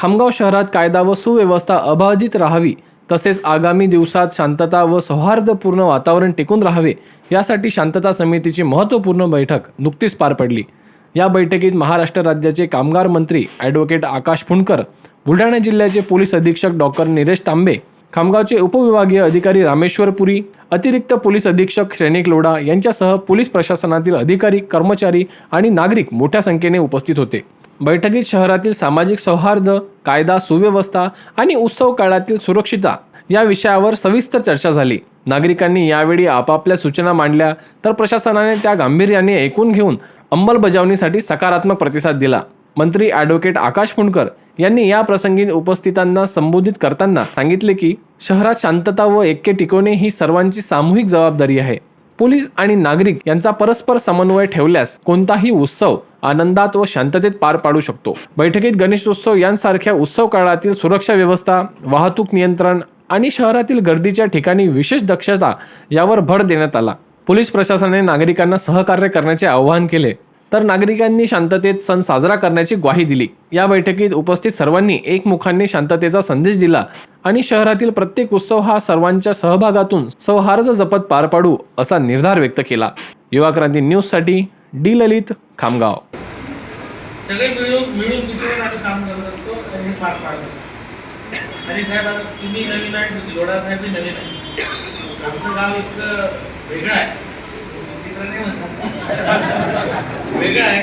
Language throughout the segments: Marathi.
खामगाव शहरात कायदा व सुव्यवस्था अबाधित राहावी तसेच आगामी दिवसात शांतता व सौहार्दपूर्ण वातावरण टिकून राहावे यासाठी शांतता समितीची महत्त्वपूर्ण बैठक नुकतीच पार पडली. या बैठकीत महाराष्ट्र राज्याचे कामगार मंत्री ॲडव्होकेट आकाश फुंडकर बुलढाणा जिल्ह्याचे पोलीस अधीक्षक डॉक्टर निलेश तांबे खामगावचे उपविभागीय अधिकारी रामेश्वर पुरी अतिरिक्त पोलीस अधीक्षक श्रेणिक लोढा यांच्यासह पोलीस प्रशासनातील अधिकारी कर्मचारी आणि नागरिक मोठ्या संख्येने उपस्थित होते. बैठकीत शहरातील सामाजिक सौहार्द कायदा सुव्यवस्था आणि उत्सव काळातील सुरक्षितता या विषयावर सविस्तर चर्चा झाली. नागरिकांनी यावेळी आपापल्या सूचना मांडल्या तर प्रशासनाने त्या गांभीर्याने ऐकून घेऊन अंमलबजावणीसाठी सकारात्मक प्रतिसाद दिला. मंत्री ॲडव्होकेट आकाश फुंडकर यांनी या प्रसंगी उपस्थितांना संबोधित करताना सांगितले की शहरात शांतता व ऐक्य टिकवणे ही सर्वांची सामूहिक जबाबदारी आहे. पोलीस आणि नागरिक यांचा परस्पर समन्वय ठेवल्यास कोणताही उत्सव आनंदात व शांततेत पार पाडू शकतो. बैठकीत गणेशोत्सव यांसारख्या उत्सव काळातील सुरक्षा व्यवस्था वाहतूक नियंत्रण आणि शहरातील गर्दीच्या ठिकाणी विशेष दक्षता यावर भर देण्यात आला. पोलीस प्रशासनाने नागरिकांना सहकार्य करण्याचे आवाहन केले. तर नागरिकांनी शांततेत सण साजरा करण्याची ग्वाही दिली. या बैठकीत उपस्थित सर्वांनी एकमुखाने शांततेचा संदेश दिला आणि शहरातील प्रत्येक उत्सव हा सर्वांच्या सहभागातून सौहार्द जपत पार पाडू असा निर्धार व्यक्त केला. युवा क्रांती न्यूजसाठी डी ललित खामगाव. सगळे मिळून मिळून मिसळून आम्ही काम करत असतो आणि हे पार पाडत असतो आणि साहेब आता तुम्ही नवीन आहे म्हणजे लोढा साहेब नवीन आहे आमचं गाव इतकं वेगळं आहे. चित्र नाही म्हणतात वेगळं आहे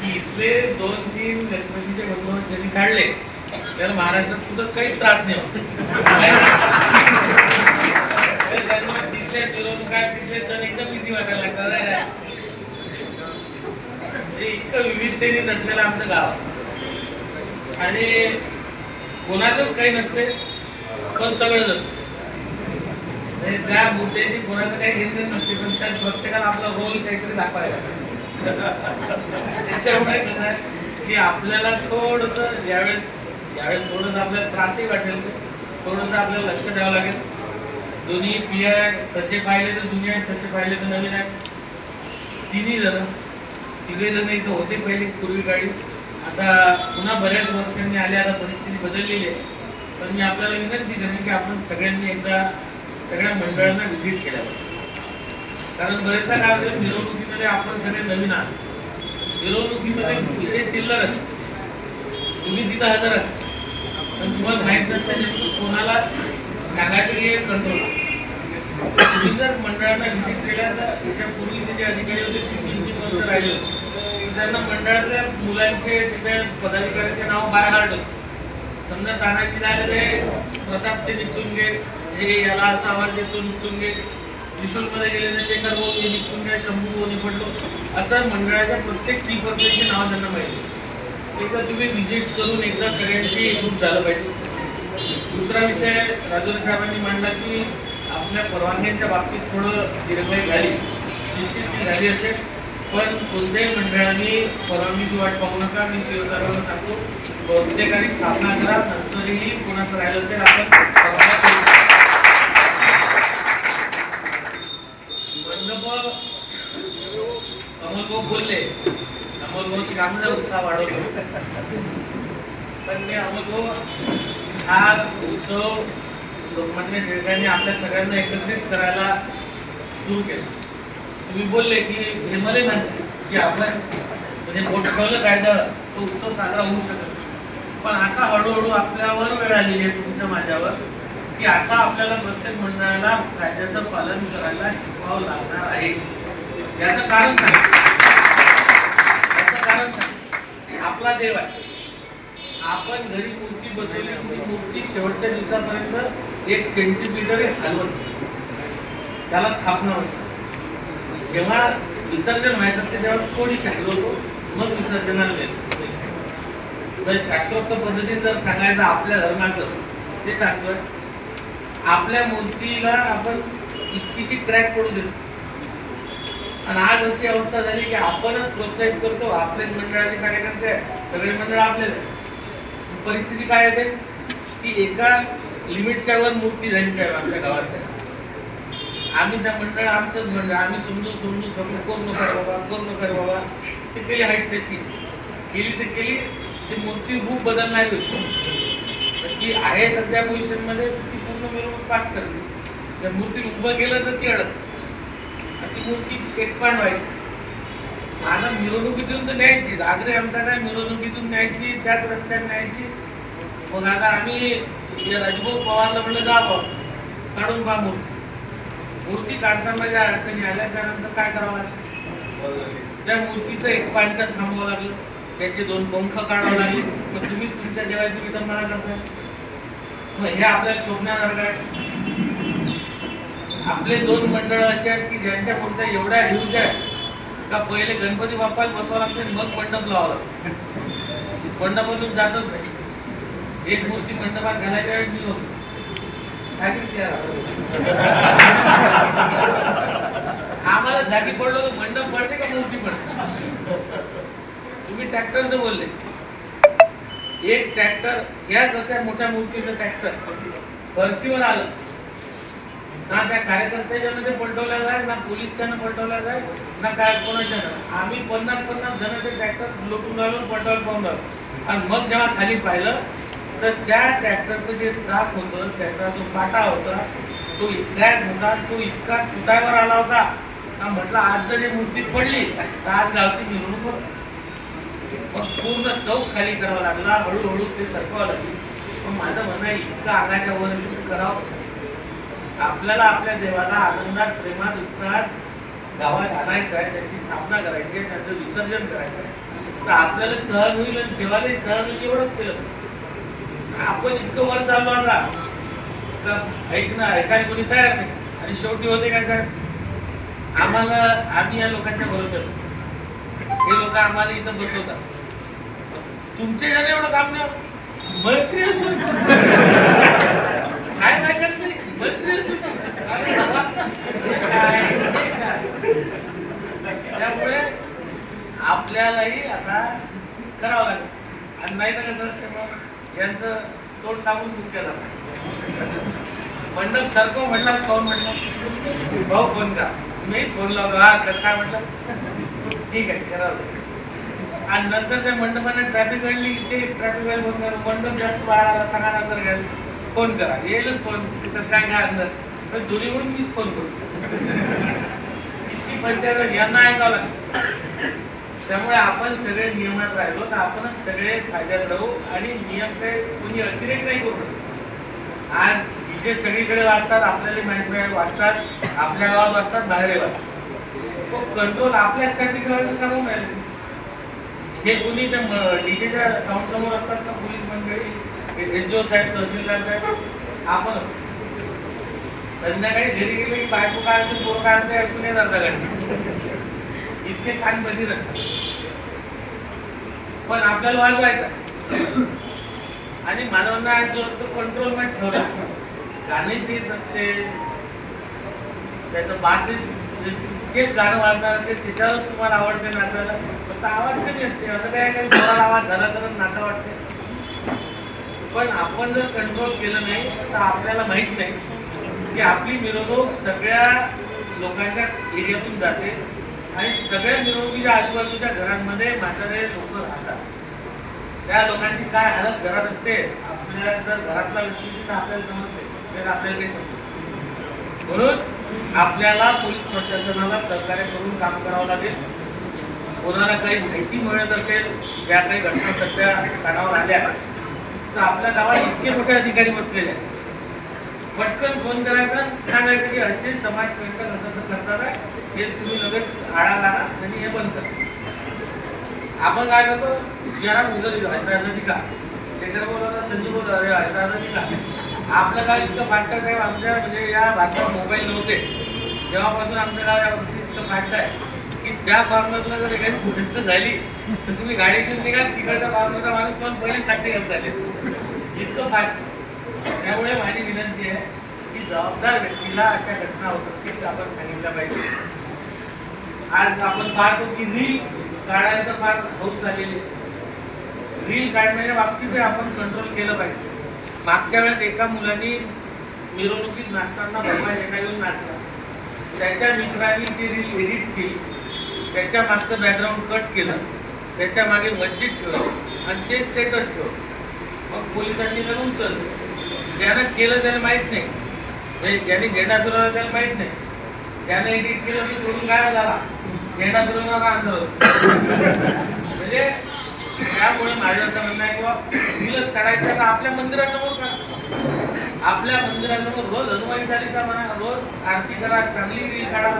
की इथले दोन तीन गणपतीचे बंदोबस्त ज्यांनी काढले त्याला महाराष्ट्रात सुद्धा काही त्रास नाही होत. तिथल्या मिरवणुका तिथले सण एकदम इझी वाटायला लागतात. म्हणजे इतकं विविधतेने नटलेलं आमचं गाव. आणि कोणाचंच काही नसते पण सगळंच असतं. म्हणजे त्या मुद्द्याची कोणाचं काही घेणं नसते पण त्या प्रत्येकाला आपला रोल काहीतरी दाखवायला त्याच्यामुळे कसं आहे की आपल्याला थोडंसं यावेळेस यावेळेस थोडंसं आपल्याला त्रासही वाटेल थोडंसं आपल्याला लक्ष द्यावं लागेल. दोन्ही पी आय तसे पाहिले तर जुने आहेत तसे पाहिले तर नवीन आहेत. तिन्ही जण तिघे जण इथं होते पहिले पूर्वी काळी आता पुन्हा बऱ्याच वर्षांनी आले आता परिस्थिती बदललेली आहे. पण मी आपल्याला विनंती करेन की आपण सगळ्यांनी एकदा सगळ्या मंडळांना व्हिजिट केल्या पाहिजे. कारण बरेचदा काय होतं मिरवणुकीमध्ये आपण सगळे नवीन आहात. मिरवणुकीमध्ये विषय चिल्लर असते. तुम्ही तिथं हजर असता. पण तुम्हाला माहीत नसतं कोणाला सांगायचं की कंट्रोल तुम्ही जर मंडळांना व्हिजिट केल्या तर याच्या पूर्वीचे जे अधिकारी होते ते तीन तीन वर्ष राहिले त्यांना मंडळातल्या मुलांचे तिथे पदाधिकाऱ्यांचे नाव बाहेर हार्ड समजा तानाजी झाले ते प्रसाद ते निघून घे हे याला असा आवाज देतो निघून घे त्रिशूलमध्ये गेले तर शेखर भाऊ ते निघून गे शंभू भाऊ निपटलो. असं मंडळाच्या प्रत्येक की पर्सनचे नाव त्यांना पाहिजे एकदा तुम्ही व्हिजिट करून एकदा सगळ्यांशी एकरूप झालं पाहिजे. दुसरा विषय राजूर साहेबांनी मांडला की आपल्या परवानग्यांच्या बाबतीत थोडं दिरंगाई झाली. निश्चित ती झाली असेल. पण कोणत्याही मंडळांनी परवानगीची वाट पाहू नका. मी शिवसाहेबांना सांगतो प्रत्येकाने स्थापना करा नंतरही कोणाचं राहिलं असेल आपण परवाना करू. मंडप अमोलभाऊ बोलले. अमोलभाऊची उत्साह वाढवतो. पण मी अमोलभाऊ हा उत्सव लोकमान्य टिळकांनी आपल्या सगळ्यांना एकत्रित करायला सुरू केलं. तुम्ही बोलले की हे मला म्हणते की आपण म्हणजे बोट ठेवलं कायदा तो उत्सव साजरा होऊ शकत नाही. पण आता हळूहळू आपल्यावर वेळ आलेली आहे तुमच्या माझ्यावर की आता आपल्याला प्रत्येक मंडळाला कायद्याचं पालन करायला शिकवावं लागणार आहे. याचं कारण काय? याचं कारण काय? आपला देव आहे. आपण घरी मूर्ती बसवली ती मूर्ती शेवटच्या दिवसापर्यंत एक सेंटीमीटर हलवत त्याला स्थापना असते. जेव्हा विसर्जन व्हायचं असते तेव्हा थोडीशी होतो मग विसर्जनाला नेतो तर शास्त्रोक्त पद्धतीने जर सांगायचं आपल्या धर्माचं ते सांगतोय आपल्या मूर्तीला आपण इतकीशी क्रॅक पडू देतो आणि आज अशी अवस्था झाली की आपणच प्रोत्साहित करतो आपलेच मंडळाचे कार्यकर्ते आहे, सगळे मंडळ आपले परिस्थिती काय येते? की एका लिमिटच्या वर मूर्ती झाली साहेब आमच्या गावात. आम्ही त्या मंडळ आमचंच मंडळ. आम्ही समजून समजून थकलो कोण नका बाबा कोण नका बाबा. ते केली हाईट त्याची केली तर केली ती मूर्ती रूप बदलणारी होती. ती आहे सध्या पोझिशनमध्ये ती पूर्ण मिरवणूक पास करते. त्या मूर्ती उभं केलं तर ती अडत आणि ती मूर्ती एक्सपांड व्हायची. आता मिरवणुकीतून तर न्यायची. आग्रे आमचा काय? मिरवणुकीतून न्यायची त्याच रस्त्याने न्यायची. मग आता आम्ही राजभाऊ पवारला म्हणलं जा काढून पा मूर्ती. मूर्ती काढताना ज्या अडचणी आल्या त्यानंतर काय करावं लागलं? त्या मूर्तीचं एक्सपान्शन थांबवावं लागलं. त्याचे दोन पंख काढावं लागले. मग तुम्ही तुमच्या देवाची विटंबना करताय. मग हे आपल्याला शोभण्यासारखं आहे आपले दोन मंडळ असे आहेत की ज्यांच्या कोणत्या एवढ्या ह्यूज आहेत का पहिले गणपती बाप्पाला बसवावं लागते आणि मग मंडप लावावं लागतं? मंडपातून जातच नाही. एक मूर्ती मंडपात घालायच्या वेळी मी होतो. आम्हाला जागी पडलो तर मंडप पडते का मूर्ती पडते? तुम्ही ट्रॅक्टरचं बोलले. एक ट्रॅक्टर याच अशा मोठ्या मूर्तीचं ट्रॅक्टर फरशीवर आलं. ना त्या कार्यकर्त्याच्या मध्ये पलटवल्या जाय ना पोलिसच्यानं पलटवल्या जाय ना काय कोणाच्या आम्ही पन्नास पन्नास जण ते ट्रॅक्टर लोटून राहिलो पलटवायला पाहून राहिलो आणि मग जेव्हा खाली पाहिलं तर त्या ट्रॅक्टरचं जे चाक होतं त्याचा जो काटा होता तो इतका होता तो इतका तुटायवर आला होता. का म्हटलं आज जर ही मूर्ती पडली तर आज गावची मिरवणूक मग पूर्ण चौक खाली करावा लागला. हळूहळू ते सरकावं लागली. पण माझं म्हणणं आहे इतकं आगाच्या वर असेल करावं आपल्याला आपल्या देवाला आनंदात प्रेमात उत्साहात गावात आणायचं आहे त्याची स्थापना करायची आहे त्याचं विसर्जन करायचं आहे. तर आपल्याला सहन होईल आणि देवालाही सहन होईल एवढंच केलं आपण इतकं वर चाललो आता. तर ऐकणं ऐकायला कोणी तयार नाही. आणि शेवटी होते काय साहेब? आम्हाला आम्ही या लोकांच्या भरोशावर असतो. हे लोक आम्हाला इथं बसवतात. तुमचे जण एवढं काम नाही मंत्री असून साहेब ऐकत नाही. मंत्री असून त्यामुळे आपल्यालाही आता करावं लागेल. आणि नाही तर कसं असते? मग यांचं तोंड टाकून केला. मंडप सारखं म्हटलं कोण म्हटलं भाऊ फोन का मी फोन लावलो हा कसं काय म्हटलं? ठीक आहे करावं आणि नंतर त्या मंडपाने ट्रॅफिक वाढली ते ट्रॅफिक वाले फोन करा. मंडप जास्त बाहेर आला सांगा नंतर घ्याल फोन करा. येईलच फोन. तिथं काय काय अंदर पण दोन्ही म्हणून मीच फोन करतो इतकी पंचायत यांना ऐकावं लागतं त्यामुळे आपण सगळे नियमात राहिलो तर आपणच सगळे फायद्यात राहू आणि नियम काही कोणी अतिरेक नाही करू आज जे सगळीकडे वाचतात आपल्याला माहीत नाही वाचतात आपल्या गावात वाचतात बाहेर वाचतात तो कंट्रोल आपल्यासाठी करायचं सांगून राहिले हे कोणी त्या डीजेच्या साऊंड समोर असतात का पोलीस मंडळी? एस डी ओ साहेब तहसीलदार साहेब आपण संध्याकाळी घरी गेले की बायको काय म्हणते पोर काय ऐकून येत अर्धा घंटा इतके छान बधीर असतात. पण आपल्याला वाजवायचा. आणि मानवांना जो तो मध्ये ठेवला. गाणे तेच असते. त्याचं बास इतकेच गाणं वाजणार असते त्याच्यावर तुम्हाला आवडते नाचायला. फक्त आवाज कमी असते. असं काय काही जोरात आवाज झाला तर नाचा वाटते. पण आपण जर कंट्रोल केलं नाही तर आपल्याला माहीत नाही की आपली मिरवणूक सगळ्या लोकांच्या एरियातून जाते. आणि सगळ्या मिरवणुकीच्या आजूबाजूच्या घरांमध्ये म्हातारे लोक राहतात. त्या लोकांची काय हालत घरात असते आपल्या जर घरातला व्यक्ती आपल्याला समजते. तर आपल्याला काही समजते म्हणून आपल्याला पोलीस प्रशासनाला सहकार्य करून काम करावं लागेल. कोणाला काही माहिती मिळत असेल ज्या काही घटना सध्या कानावर आल्या तर आपल्या गावात इतके मोठे अधिकारी बसलेले आहेत. पटकन फोन करायचा सांगायचं की असे समाज कंटक असं करतात आहे, हे तुम्ही लगेच आळा घाला त्यांनी हे बंद करा. आपण काय करतो? जरा मुलं व्हायचा नदी का? शेखर बोलवता संजू बोलतो अरे व्हायचा नदी का? आपलं गाव इतकं फास्ट साहेब आमच्या म्हणजे या भारतात मोबाईल नव्हते. तेव्हापासून आमचं गाव या बाबतीत इतकं फास्ट आहे की त्या कॉर्नरला जर एखादी गोष्ट झाली तर तुम्ही गाडी घेऊन निघाल तिकडच्या कॉर्नरचा माणूस पण पहिले साठी झाले इतकं फास्ट. त्यामुळे माझी विनंती आहे की जबाबदार व्यक्तीला अशा घटना होत असतील तर आपण सांगितलं पाहिजे. आज आपण पाहतो की रील काढायचं फार हौस झालेली रील काढण्याच्या बाबतीतही आपण कंट्रोल केलं पाहिजे. मागच्या वेळेस एका मुलांनी मिरवणुकीत नाचताना मोबाईल एका येऊन नाचला. त्याच्या मित्रांनी ती रील एडिट केली. त्याच्या मागचं बॅकग्राऊंड कट केलं. त्याच्यामागे मस्जिद ठेवलं. आणि ते स्टेटस ठेव मग पोलिसांनी त्याला उचललं. ज्यानं केलं त्याला माहीत नाही. म्हणजे ज्याने झेंडा फिरवला त्याला माहीत नाही. त्यानं एडिट केलं मी सोडून काय झाला. झेंडा फिरवणारा अंतर म्हणजे त्यामुळे माझं असं म्हणणं आहे किंवा रीलच काढायचं तर आपल्या मंदिरासमोर का? आपल्या मंदिरासमोर रोज हनुमान चालीसा म्हणा रोज आरती करा चांगली रील काढा.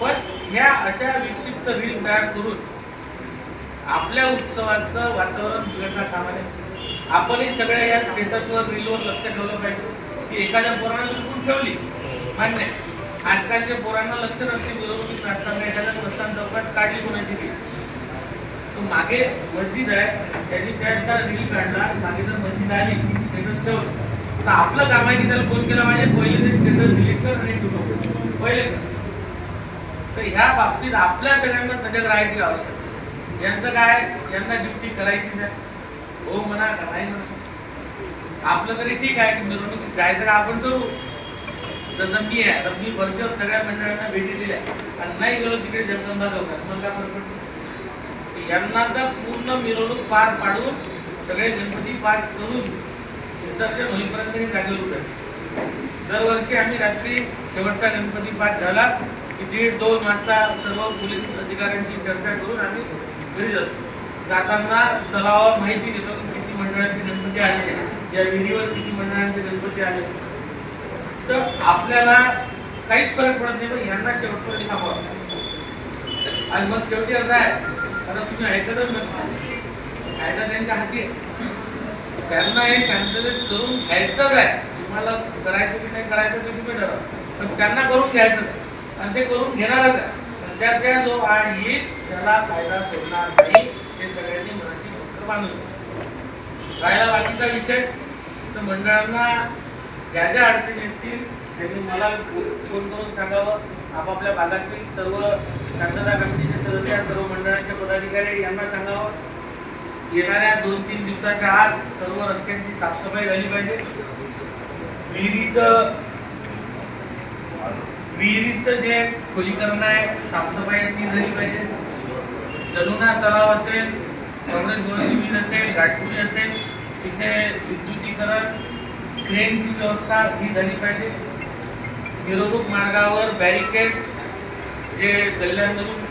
पण ह्या अशा विक्षिप्त रील तयार करून आपल्या उत्सवाचं वातावरण बिघडणार कामाने आपणही सगळ्या या स्टेटसवर रीलवर लक्ष ठेवलं पाहिजे. की एखाद्या पोरानं चुकून ठेवली. मान्य आहे. आजकालच्या पोरांना लक्ष नसते मिरवणुकीत नसताना एखाद्या प्रस्थान चौकात काढली कोणाची रील तो मागे मस्जिद आहे त्यांनी त्याचा रील काढला. मागे जर मस्जिद आली स्टेटस ठेवलं. तर आपलं काम आहे की त्याला फोन केला पाहिजे पहिले ते स्टेटस डिलीट कर आणि ठेवतो पहिले तर ह्या बाबतीत आपल्या सगळ्यांना सजग राहायची आवश्यकता यांचं काय यांना ड्युटी करायचीच आहे. हो म्हणा का नाही म्हणा आपलं तरी ठीक आहे की मिरवणूक जायचं का? आपण करू तसं मी आहे. तर मी वर्षभर सगळ्या मंडळांना भेटी दिल्या आणि नाही गेलो तिकडे जगदंबा चौकात मग काय फरक यांना तर पूर्ण मिरवणूक पार पाडून सगळे गणपती पास करून विसर्जन होईपर्यंत हे जागेवर उभे दरवर्षी आम्ही रात्री शेवटचा गणपती पास झाला की दीड दोन वाजता सर्व पोलीस अधिकाऱ्यांशी चर्चा करून आम्ही घरी जातो. जाताना तलावावर माहिती देतो की किती मंडळांचे गणपती आले. या विहिरीवर किती मंडळांचे गणपती आले. तर आपल्याला काहीच फरक पडत नाही पण यांना शेवटपर्यंत थांबवा आणि मग शेवटी असं आहे आता तुम्ही ऐकतच नसता कायदा त्यांच्या हाती आहे. त्यांना हे शांततेत करून घ्यायचंच आहे. तुम्हाला करायचं की नाही करायचं ते तुम्ही ठरवा. पण त्यांना करून घ्यायचंच आहे. आणि ते करून घेणारच आहे. पण जो आड येईल त्याला फायदा सोडणार नाही. हे सगळ्यांनी मनाची गोष्ट बांधून राहिला बाकीचा विषय. तर मंडळांना ज्या ज्या अडचणी असतील त्यांनी मला फोन करून सांगावं. आपापल्या भागातील सर्व शांतता कमिटीचे सदस्य सर्व मंडळांचे पदाधिकारी यांना सांगावं. येणाऱ्या दोन तीन दिवसाच्या आत सर्व रस्त्यांची साफसफाई झाली पाहिजे. विहिरीचं विहिरीचं जे खोलीकरण आहे साफसफाई ती झाली पाहिजे. जलुना तलाव असेल कॉंग्रेस गोळची विहीर असेल घाटपुरी असेल तिथे विद्युतीकरण ट्रेनची व्यवस्था ही झाली पाहिजे. मिरवणूक मार्गावर बॅरिकेड्स जे गल्ल्यांमधून